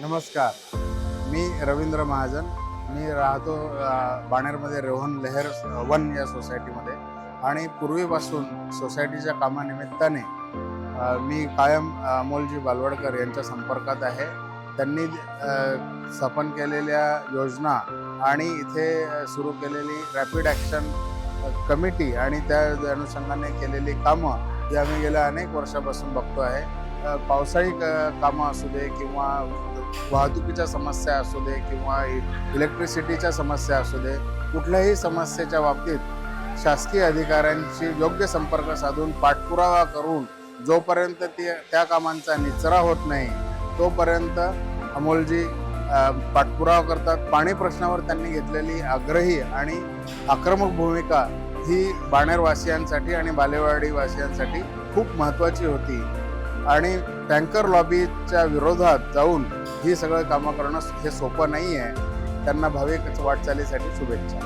नमस्कार. मी रवींद्र महाजन. मी राहतो बाणेरमध्ये रोहन लेहर वन या सोसायटीमध्ये. आणि पूर्वीपासून सोसायटीच्या कामानिमित्ताने मी कायम अमोलजी बालवडकर यांच्या संपर्कात आहे. त्यांनी स्थापन केलेल्या योजना आणि इथे सुरू केलेली रॅपिड ॲक्शन कमिटी आणि त्या अनुषंगाने केलेली कामं ही आम्ही गेल्या अनेक वर्षापासून बघतो आहे. पावसाळी क- कामं असू दे किंवा वाहतुकीच्या समस्या असू दे किंवा इलेक्ट्रिसिटीच्या समस्या असू दे कुठल्याही समस्येच्या बाबतीत शासकीय अधिकाऱ्यांशी योग्य संपर्क साधून पाठपुरावा करून जोपर्यंत ते त्या कामांचा निचरा होत नाही तोपर्यंत अमोलजी पाठपुरावा करतात. पाणी प्रश्नावर त्यांनी घेतलेली आग्रही आणि आक्रमक भूमिका ही बाणेरवासियांसाठी आणि बालेवाडीवासियांसाठी खूप महत्त्वाची होती. आणि टँकर लॉबीच्या विरोधात जाऊन ही सगळं कामं करणं हे सोपं नाही आहे त्यांना भाविक वाटचालीसाठी शुभेच्छा.